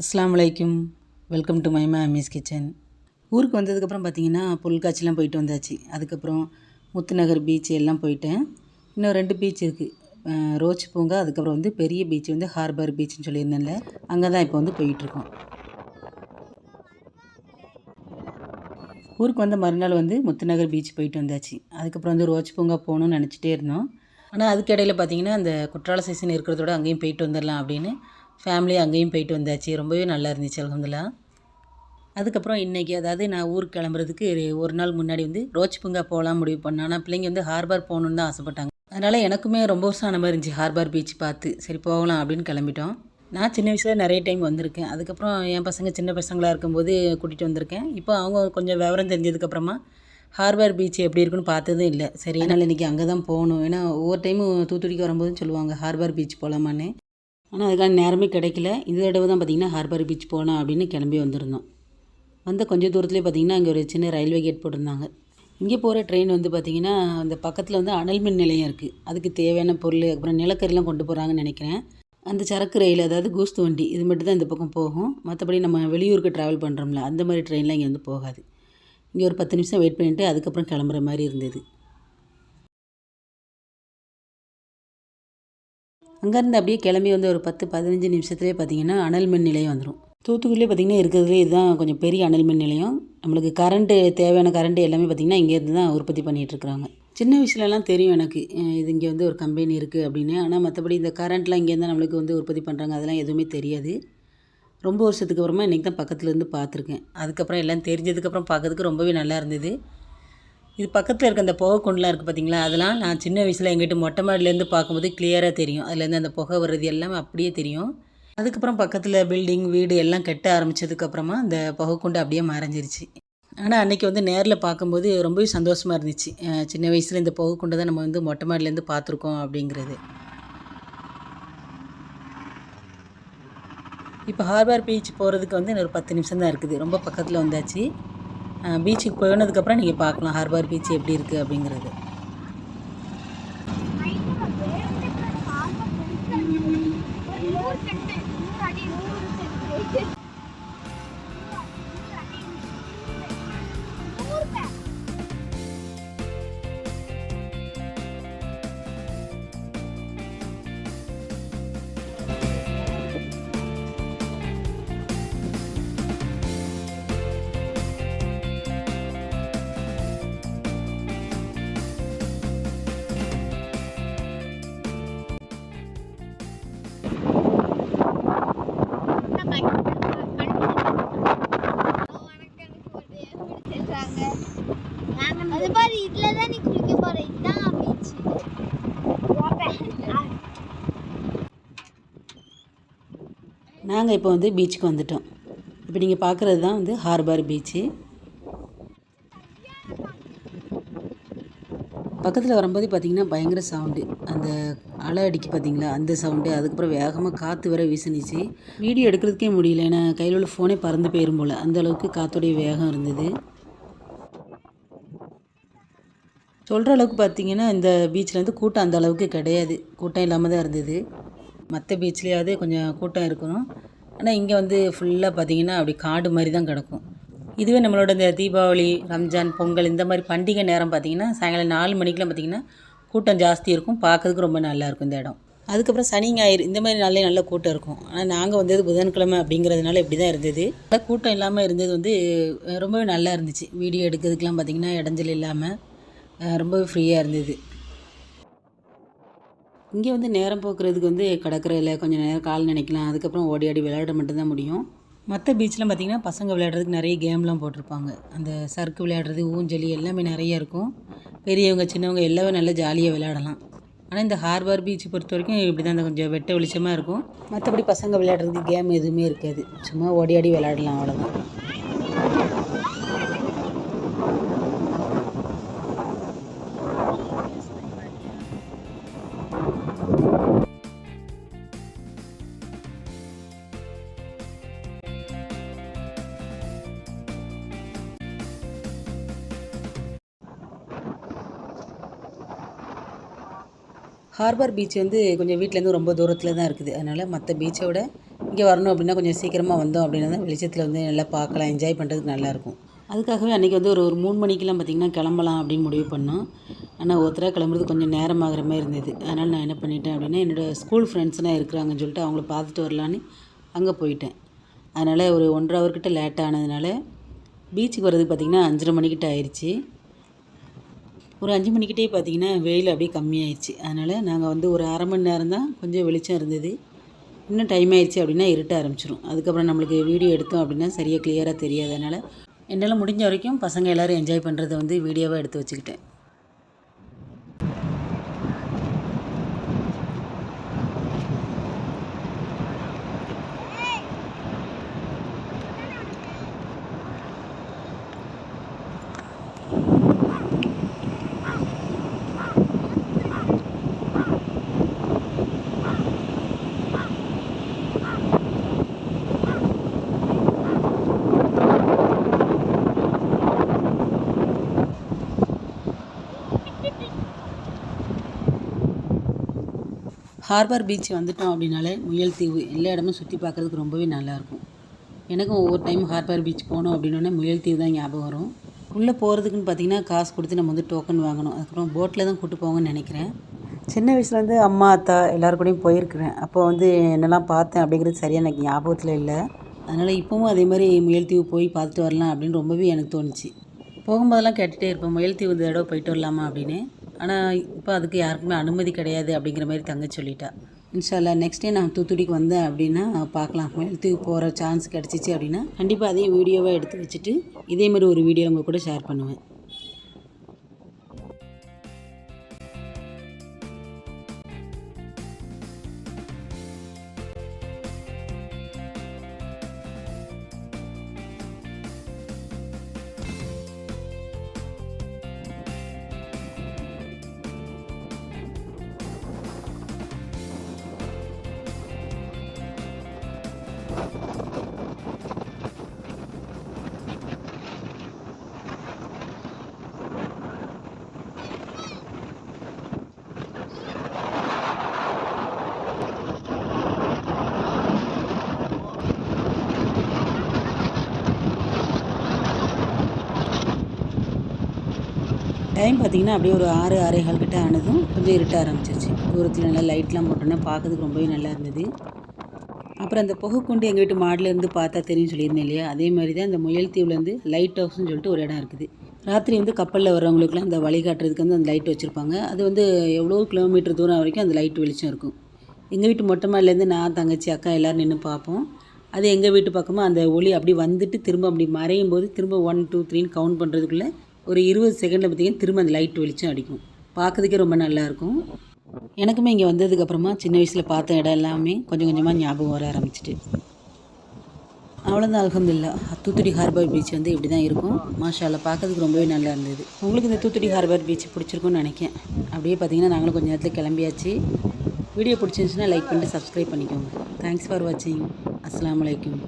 அஸ்லாம் அலைக்கும். Welcome to மைமா அமீஸ் கிச்சன். ஊருக்கு வந்ததுக்கப்புறம் பார்த்தீங்கன்னா பொருட்காட்சிலாம் போயிட்டு வந்தாச்சு. அதுக்கப்புறம் முத்துநகர் பீச் எல்லாம் போயிட்டேன். இன்னும் ரெண்டு பீச் இருக்குது ரோச் பூங்கா அதுக்கப்புறம் வந்து பெரிய பீச் வந்து ஹார்பர் பீச்னு சொல்லியிருந்தேன்ல அங்கே தான் இப்போ வந்து போயிட்டுருக்கோம். ஊருக்கு வந்த மறுநாள் வந்து முத்துநகர் பீச் போயிட்டு வந்தாச்சு. அதுக்கப்புறம் வந்து ரோச் பூங்கா போகணும்னு நினச்சிட்டே இருந்தோம். ஆனால் அதுக்கு இடையில பார்த்தீங்கன்னா அந்த குற்றால சீசன் இருக்கிறதோட அங்கேயும் போயிட்டு வந்துடலாம் அப்படின்னு ஃபேமிலி அங்கேயும் போயிட்டு வந்தாச்சு. ரொம்பவே நல்லா இருந்துச்சு அலமதுல்லா அதுக்கப்புறம் இன்றைக்கி அதாவது நான் ஊருக்கு கிளம்புறதுக்கு ஒரு நாள் முன்னாடி வந்து ரோச் பூங்கா போகலாம் முடிவு பண்ணேன். ஆனால் பிள்ளைங்க வந்து ஹார்பர் போகணுன்னு தான் ஆசைப்பட்டாங்க. அதனால் எனக்குமே ரொம்ப வருஷம் ஆன மாதிரி இருந்துச்சு ஹார்பர் பீச் பார்த்து. சரி போகலாம் அப்படின்னு கிளம்பிட்டோம். நான் சின்ன வயசில் நிறைய டைம் வந்திருக்கேன். அதுக்கப்புறம் என் பசங்க சின்ன பசங்களாக இருக்கும்போது கூட்டிகிட்டு வந்திருக்கேன். இப்போ அவங்க கொஞ்சம் விவரம் தெரிஞ்சதுக்கப்புறமா ஹார்பர் பீச் எப்படி இருக்குன்னு பார்த்ததும் இல்லை. சரி அதனால் இன்றைக்கி அங்கே தான் போகணும். ஏன்னா ஒவ்வொரு டைமும் தூத்துக்குடிக்கு வரும்போதும் சொல்லுவாங்க ஹார்பர் பீச் போகலாமான்னு ஆனால் அதுக்கான நேரமே கிடைக்கல. இந்த தடவை தான் பார்த்திங்கன்னா ஹார்பர் பீச் போகலாம் அப்படின்னு கிளம்பி வந்திருந்தோம். வந்த கொஞ்சம் தூரத்துலேயே பார்த்திங்கன்னா அங்கே ஒரு சின்ன ரயில்வே கேட் போட்டிருந்தாங்க. இங்கே போகிற ட்ரெயின் வந்து பார்த்திங்கன்னா அந்த பக்கத்தில் வந்து அனல் மின் நிலையம் இருக்குது அதுக்கு தேவையான பொருள் அப்புறம் நிலக்கரிலாம் கொண்டு போகிறாங்கன்னு நினைக்கிறேன். அந்த சரக்கு ரயில் அதாவது கூஸ்து வண்டி இது மட்டும் தான் இந்த பக்கம் போகும். மற்றபடி நம்ம வெளியூருக்கு ட்ராவல் பண்ணுறோம்ல அந்த மாதிரி ட்ரெயின்லாம் இங்கே வந்து போகாது. இங்கே ஒரு பத்து நிமிஷம் வெயிட் பண்ணிவிட்டு அதுக்கப்புறம் கிளம்புற மாதிரி இருந்தது. அங்கேருந்து அப்படியே கிளம்பி வந்து ஒரு பத்து பதினஞ்சு நிமிஷத்துலேயே பார்த்தீங்கன்னா அனல் மின் நிலையம் வந்துடும் தூத்துக்குடியிலே பார்த்திங்கன்னா இருக்கிறதுலே இதுதான் கொஞ்சம் பெரிய அனல் மின் நிலையம். நம்மளுக்கு கரண்ட்டு தேவையான கரண்ட்டு எல்லாமே பார்த்திங்கன்னா இங்கேருந்து தான் உற்பத்தி பண்ணிகிட்ருக்குறாங்க சின்ன வயசுலலாம் தெரியும் எனக்கு இது இங்கே வந்து ஒரு கம்பெனி இருக்குது அப்படின்னு. ஆனால் மற்றபடி இந்த கரண்ட்லாம் இங்கேருந்து நம்மளுக்கு வந்து உற்பத்தி பண்ணுறாங்க அதெல்லாம் எதுவுமே தெரியாது. ரொம்ப வருஷத்துக்கு அப்புறமா இன்றைக்கி தான் பக்கத்துலேருந்து பார்த்துருக்கேன். அதுக்கப்புறம் எல்லாம் தெரிஞ்சதுக்கப்புறம் பார்க்கறதுக்கு ரொம்பவே நல்லா இருந்தது. இது பக்கத்தில் இருக்க அந்த புகை குண்டெலாம் இருக்குது பார்த்தீங்களா அதெல்லாம் நான் சின்ன வயசில் எங்கிட்ட மொட்டை மாடிலேருந்து பார்க்கும்போது கிளியராக தெரியும். அதுலேருந்து அந்த புகை வர்றது எல்லாமே அப்படியே தெரியும். அதுக்கப்புறம் பக்கத்தில் பில்டிங் வீடு எல்லாம் கட்ட ஆரம்பித்ததுக்கப்புறமா அந்த புகை குண்டு அப்படியே மறைஞ்சிருச்சு. ஆனால் அன்றைக்கி வந்து நேரில் பார்க்கும்போது ரொம்பவே சந்தோஷமாக இருந்துச்சு. சின்ன வயசில் இந்த புகை குண்டை தான் நம்ம வந்து மொட்டை மாடிலேருந்து பார்த்துருக்கோம் அப்படிங்கிறது. இப்போ ஹார்பர் பீச் போகிறதுக்கு வந்து இன்னொரு ஒரு பத்து நிமிஷம் தான் இருக்குது. ரொம்ப பக்கத்தில் வந்தாச்சு. பீச்சுக்கு போனதுக்கப்புறம் நீங்கள் பார்க்கலாம். ஹார்பர் பீச் எப்படி இருக்குது அப்படிங்கிறது. நாங்கள் இப்போ வந்து பீச்சுக்கு வந்துட்டோம். இப்போ நீங்கள் பார்க்குறது தான் வந்து ஹார்பர் பீச்சு பக்கத்தில் வரும்போது பார்த்திங்கன்னா பயங்கர சவுண்டு அந்த அலை அடிக்கு பார்த்திங்களா அந்த சவுண்டு அதுக்கப்புறம் வேகமாக காற்று வர வீசணிச்சு வீடியோ எடுக்கிறதுக்கே முடியல. ஏன்னா கையில் உள்ள ஃபோனே பறந்து போயிடும் போல். அந்த அளவுக்கு காற்றுடைய வேகம் இருந்தது. சொல்கிற அளவுக்கு பார்த்தீங்கன்னா இந்த பீச்சில் வந்து கூட்டம் அந்த அளவுக்கு கிடையாது. கூட்டம் இல்லாமல் தான் இருந்தது. மற்ற பீச்லேயாவது கொஞ்சம் கூட்டம் இருக்கணும். ஆனால் இங்கே வந்து ஃபுல்லாக பார்த்தீங்கன்னா அப்படி காடு மாதிரி தான் கிடக்கும். இதுவே நம்மளோட இந்த தீபாவளி ரம்ஜான் பொங்கல் இந்த மாதிரி பண்டிகை நேரம் பார்த்தீங்கன்னா சாயங்காலம் நாலு மணிக்கெலாம் பார்த்தீங்கன்னா கூட்டம் ஜாஸ்தி இருக்கும். பார்க்கறதுக்கு ரொம்ப நல்லாயிருக்கும் இந்த இடம். அதுக்கப்புறம் சனி ஞாயிறு இந்த மாதிரி நாளே நல்ல கூட்டம் இருக்கும். ஆனால் நாங்கள் வந்தது புதன்கிழமை அப்படிங்கிறதுனால இப்படி தான் இருந்தது. ஆனால் கூட்டம் இல்லாமல் இருந்தது வந்து ரொம்பவே நல்லா இருந்துச்சு. வீடியோ எடுக்கிறதுக்கெலாம் பார்த்திங்கன்னா இடைஞ்சல் இல்லாமல் ரொம்பவே ஃப்ரீயாக இருந்தது. இங்கே வந்து நேரம் போக்குறதுக்கு வந்து கடற்கரையில் கொஞ்சம் நேரம் கால் நினைக்கலாம். அதுக்கப்புறம் ஓடி ஆடி விளையாட மட்டும்தான் முடியும். மற்ற பீச்சில் பார்த்திங்கன்னா பசங்க விளையாடுறதுக்கு நிறைய கேம்லாம் போட்டிருப்பாங்க. அந்த சர்க்கு விளையாடுறது ஊஞ்சலி எல்லாமே நிறைய இருக்கும். பெரியவங்க சின்னவங்க எல்லாமே நல்லா ஜாலியாக விளையாடலாம். ஆனால் இந்த ஹார்பர் பீச் பொறுத்த வரைக்கும் இப்படி தான் இந்த கொஞ்சம் வெட்ட வெளிச்சமாக இருக்கும். மற்றபடி பசங்க விளையாடுறதுக்கு கேம் எதுவுமே இருக்காது. சும்மா ஓடி ஆடி விளையாடலாம் அவ்வளோதான் ஹார்பர் பீச் வந்து கொஞ்சம் வீட்டிலேருந்து ரொம்ப தூரத்தில் தான் இருக்குது. அதனால் மற்ற பீச்சை விட இங்கே வரணும் அப்படின்னா கொஞ்சம் சீக்கிரமாக வந்தோம் அப்படின்னா தான் வெளிச்சத்தில் வந்து நல்லா பார்க்கலாம் என்ஜாய் பண்ணுறதுக்கு நல்லாயிருக்கும் அதுக்காகவே அன்றைக்கி வந்து ஒரு ஒரு மூணு மணிக்கெலாம் பார்த்திங்கன்னா கிளம்பலாம் அப்படின்னு முடிவு பண்ணோம். ஆனால் ஒருத்தராக கிளம்புறது கொஞ்சம் நேரம் ஆகிற மாதிரி இருந்தது. அதனால் நான் என்ன பண்ணிட்டேன் அப்படின்னா என்னோடய ஸ்கூல் ஃப்ரெண்ட்ஸ்லாம் இருக்கிறாங்கன்னு சொல்லிட்டு அவங்கள பார்த்துட்டு வரலான்னு அங்கே போயிட்டேன். அதனால் ஒரு ஒன்றரை ஹவர்கிட்ட லேட் ஆனதுனால பீச்சுக்கு வர்றதுக்கு பார்த்திங்கன்னா அஞ்சரை மணிக்கிட்ட ஆயிடுச்சு ஒரு அஞ்சு மணிக்கிட்டே பார்த்தீங்கன்னா வெயில் அப்படியே கம்மியாயிடுச்சு. அதனால் நாங்கள் வந்து ஒரு அரை மணி நேரம் தான் கொஞ்சம் வெளிச்சம் இருந்தது. இன்னும் டைம் ஆயிடுச்சு அப்படின்னா இருட்ட ஆரம்பிச்சிடும் அதுக்கப்புறம் நம்மளுக்கு வீடியோ எடுத்தோம் அப்படின்னா சரியாக கிளியராக தெரியாது. அதனால் என்னால் முடிஞ்ச வரைக்கும் பசங்க எல்லோரும் என்ஜாய் பண்ணுறதை வந்து வீடியோவாக எடுத்து வச்சுக்கிட்டேன். ஹார்பர் பீச் வந்துட்டோம் அப்படின்னாலே முயல் தீவு எல்லா இடமும் சுற்றி பார்க்குறதுக்கு ரொம்பவே நல்லாயிருக்கும். எனக்கும் ஒவ்வொரு டைம் ஹார்பர் பீச் போனோம் அப்படின்னோடனே முயல் தீவு தான் ஞாபகம் வரும். உள்ளே போகிறதுக்குன்னு பார்த்தீங்கன்னா காசு கொடுத்து நம்ம வந்து டோக்கன் வாங்கணும். அதுக்கப்புறம் போட்டில் தான் கூட்டு போவோங்கன்னு நினைக்கிறேன். சின்ன வயசுலேருந்து அம்மா அத்தா எல்லாரு கூடயும் போயிருக்கிறேன். அப்போ வந்து என்னெல்லாம் பார்த்தேன் அப்படிங்கிறது சரியாக எனக்கு ஞாபகத்தில் இல்லை. அதனால் இப்போவும் அதே மாதிரி முயல் தீவு போய் பார்த்துட்டு வரலாம் அப்படின்னு ரொம்பவே எனக்கு தோணுச்சு. போகும்போதெல்லாம் கேட்டுகிட்டே இருப்பேன் முயல் தீவு இந்த தடவை போயிட்டு வரலாமா அப்படின்னு. ஆனால் இப்போ அதுக்கு யாருக்குமே அனுமதி கிடையாது அப்படிங்கிற மாதிரி தங்க சொல்லிட்டா. இன்ஷால்லா நெக்ஸ்ட் டே நான் தூத்துக்குடிக்கு வந்தேன் அப்படின்னா பார்க்கலாம். ஹெல்த்துக்கு போகிற சான்ஸ் கிடச்சிச்சு அப்படின்னா கண்டிப்பாக அதே வீடியோவாக எடுத்து வச்சுட்டு இதே மாதிரி ஒரு வீடியோ உங்கள் கூட ஷேர் பண்ணுவேன். டைம் பார்த்தீங்கன்னா அப்படியே ஒரு ஆறு ஆறே கிட்ட ஆனதும் கொஞ்சம் இருட்ட ஆரம்பிச்சிருச்சு. தூரத்தில் நல்லா லைட்லாம் போட்டோன்னா பார்க்கறதுக்கு ரொம்பவே நல்லா இருந்தது. அப்புறம் அந்த புகைக்குண்டு எங்கள் வீட்டு மாடிலேருந்து பார்த்தா தெரியும் சொல்லியிருந்தேன் இல்லையா? அதே மாதிரி தான் இந்த முயல் தீவுலேருந்து லைட் ஹவுஸ்னு சொல்லிட்டு ஒரு இடம் இருக்குது. ராத்திரி வந்து கப்பலில் வரவங்களுக்குலாம் அந்த வழிகாட்டுறதுக்கு வந்து அந்த லைட் வச்சுருப்பாங்க. அது வந்து எவ்வளோ கிலோமீட்டர் தூரம் வரைக்கும் அந்த லைட் வெளிச்சம் இருக்கும். எங்கள் வீட்டு மொட்டை மாடிலேருந்து நான் தங்கச்சி அக்கா எல்லோரும் நின்று பார்ப்போம். அது எங்கள் வீட்டு பக்கமாக அந்த ஒளி அப்படி வந்துட்டு திரும்ப அப்படி மறையும் போது திரும்ப ஒன் டூ த்ரீன்னு கவுண்ட் பண்ணுறதுக்குள்ளே ஒரு இருபது செகண்டில் பார்த்தீங்கன்னா திரும்ப அந்த லைட் வெளிச்சம் அடிக்கும். பார்க்குறதுக்கே ரொம்ப நல்லாயிருக்கும். எனக்குமே இங்கே வந்ததுக்கப்புறமா சின்ன வயசில் பார்த்த இடம் எல்லாமே கொஞ்சம் கொஞ்சமாக ஞாபகம் வர ஆரம்பிச்சிட்டு. அவ்வளோதான் அலகம்தில்லா தூத்துடி ஹார்பர் பீச் வந்து இப்படி தான் இருக்கும். மாஷாவில் பார்க்கறதுக்கு ரொம்பவே நல்லா இருந்தது. உங்களுக்கு இந்த தூத்துடி ஹார்பர் பீச் பிடிச்சிருக்கும்னு நினைக்கேன். அப்படியே பார்த்தீங்கன்னா நாங்களும் கொஞ்சம் நேரத்தில் கிளம்பியாச்சு. வீடியோ பிடிச்சிருந்துச்சுன்னா லைக் பண்ணிட்டு சப்ஸ்கிரைப் பண்ணிக்கோங்க. தேங்க்ஸ் ஃபார் வாட்சிங் அஸ்லாம் வலைக்கம்